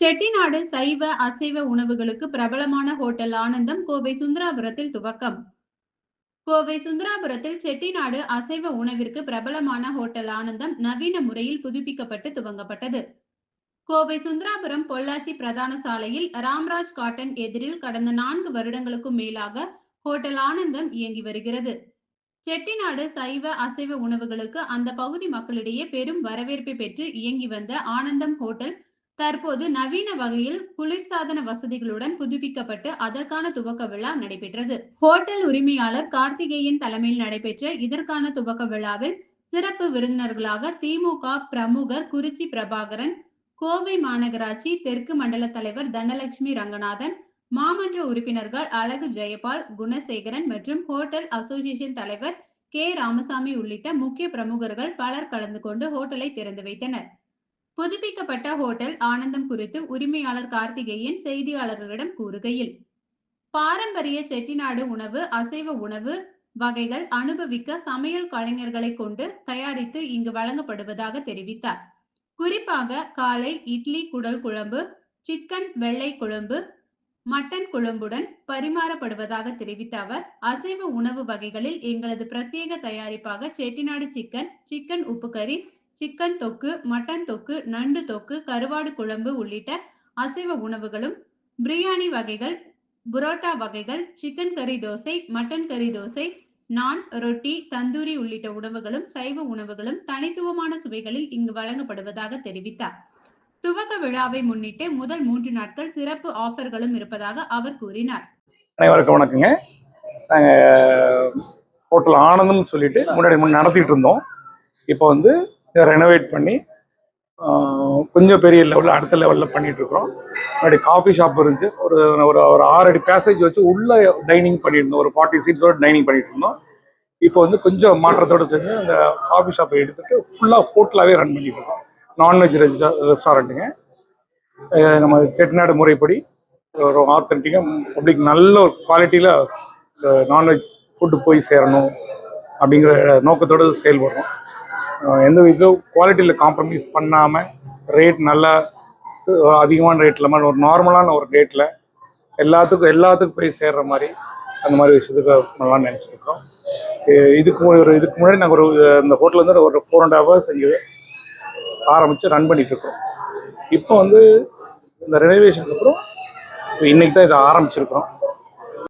செட்டிநாடு சைவ அசைவ உணவுகளுக்கு பிரபலமான ஹோட்டல் ஆனந்தம் கோவை சுந்தராபுரத்தில் துவக்கம். கோவை சுந்தராபுரத்தில் செட்டிநாடு அசைவ உணவிற்கு பிரபலமான ஹோட்டல் ஆனந்தம் நவீன முறையில் புதுப்பிக்கப்பட்டு துவங்கப்பட்டது. கோவை சுந்தராபுரம் பொள்ளாச்சி பிரதான சாலையில் ராம்ராஜ் காட்டன் எதிரில் கடந்த நான்கு வருடங்களுக்கும் மேலாக ஹோட்டல் ஆனந்தம் இயங்கி வருகிறது. செட்டிநாடு சைவ அசைவ உணவுகளுக்கு அந்த பகுதி மக்களிடையே பெரும் வரவேற்பை பெற்று இயங்கி வந்த ஆனந்தம் ஹோட்டல் தற்போது நவீன வகையில் குளிர்சாதன வசதிகளுடன் புதுப்பிக்கப்பட்டு அதற்கான துவக்க விழா நடைபெற்றது. ஹோட்டல் உரிமையாளர் கார்த்திகேயன் தலைமையில் நடைபெற்ற இதற்கான துவக்க விழாவில் சிறப்பு விருந்தினர்களாக திமுக பிரமுகர் குறிச்சி பிரபாகரன் கோவை மாநகராட்சி தெற்கு மண்டல தலைவர் தனலட்சுமி ரங்கநாதன் மாமன்ற உறுப்பினர்கள் அழகு ஜெயபால் குணசேகரன் மற்றும் ஹோட்டல் அசோசியேஷன் தலைவர் கே. ராமசாமி உள்ளிட்ட முக்கிய பிரமுகர்கள் பலர் கலந்து கொண்டு ஹோட்டலை திறந்து வைத்தனர். புதுப்பிக்கப்பட்ட ஹோட்டல் ஆனந்தம் குறித்து உரிமையாளர் கார்த்திகேயன் செய்தியாளர்களிடம் கூறுகையில் பாரம்பரிய செட்டிநாடு உணவு அசைவ உணவு வகைகள் அனுபவிக்க சமையல் கலைஞர்களை கொண்டு தயாரித்து இங்கு வழங்கப்படுவதாக தெரிவித்தார். குறிப்பாக காலை இட்லி குடல் குழம்பு சிக்கன் வெள்ளை குழம்பு மட்டன் குழம்புடன் பரிமாறப்படுவதாக தெரிவித்த அவர் அசைவ உணவு வகைகளில் எங்களது பிரத்யேக தயாரிப்பாக செட்டிநாடு சிக்கன் சிக்கன் உப்பு சிக்கன் தொக்கு மட்டன் தொக்கு நண்டு தொக்கு கருவாடு குழம்பு உள்ளிட்ட அசைவ உணவுகளும் பிரியாணி வகைகள் புரோட்டா வகைகள் சிக்கன் கறி தோசை மட்டன் கறி தோசை நான் ரொட்டி தந்தூரி உள்ளிட்ட உணவுகளும் சைவ உணவுகளும் தனித்துவமான சுவைகளில் இங்கு வழங்கப்படுவதாக தெரிவித்தார். துவக்க விழாவை முன்னிட்டு முதல் மூன்று நாட்கள் சிறப்பு ஆஃபர்களும் இருப்பதாக அவர் கூறினார். அனைவருக்கும் வணக்கங்க. நாங்கள் ஹோட்டல் ஆனந்தம்னு சொல்லிட்டு முன்னாடி முன் நடத்திட்டு இருந்தோம். இப்போ வந்து இதை ரெனோவேட் பண்ணி கொஞ்சம் பெரிய லெவலில் அடுத்த லெவலில் பண்ணிகிட்ருக்கோம் முன்னாடி காஃபி ஷாப் இருந்துச்சு. ஒரு ஒரு ஒரு ஆறு அடி பேசேஜ் வச்சு உள்ளே டைனிங் பண்ணியிருந்தோம். ஒரு ஃபார்ட்டி சீட்ஸோட டைனிங் பண்ணிகிட்டு இருந்தோம் இப்போ வந்து கொஞ்சம் மாற்றத்தோடு சேர்ந்து அந்த காஃபி ஷாப்பை எடுத்துட்டு ஃபுல்லாக ஹோட்டலாகவே ரன் பண்ணிகிட்டு இருக்கோம் நான்வெஜ் ரெஸ்டா ரெஸ்டாரண்ட்டுங்க நம்ம செட்டிநாடு முறைப்படி ஒரு ஆத்தன்டிக்காக பப்ளிக் நல்ல ஒரு குவாலிட்டியில் நான்வெஜ் ஃபுட்டு போய் சேரணும் அப்படிங்கிற நோக்கத்தோடு செயல்படுறோம். எந்த விதத்திலும் குவாலிட்டியில் காம்ப்ரமைஸ் பண்ணாமல் ரேட் நல்லா அதிகமான ரேட் இல்லாமல் ஒரு நார்மலான ஒரு ரேட்டில் எல்லாத்துக்கும் எல்லாத்துக்கும் போய் சேர்ற மாதிரி அந்த மாதிரி விஷயத்துக்கு பண்ணலாம்னு நினச்சிருக்கோம். இதுக்கு ஒரு இதுக்கு முன்னாடி நாங்கள் ஒரு இந்த ஹோட்டல் வந்து ஒரு ஃபோர் அண்ட் ஹவர்ஸ் இங்கே ஆரம்பித்து ரன் பண்ணிகிட்ருக்கோம் இப்போ வந்து இந்த ரெனோவேஷனுக்கு அப்புறம் இன்னைக்கு தான் இதை ஆரம்பிச்சிருக்கிறோம்.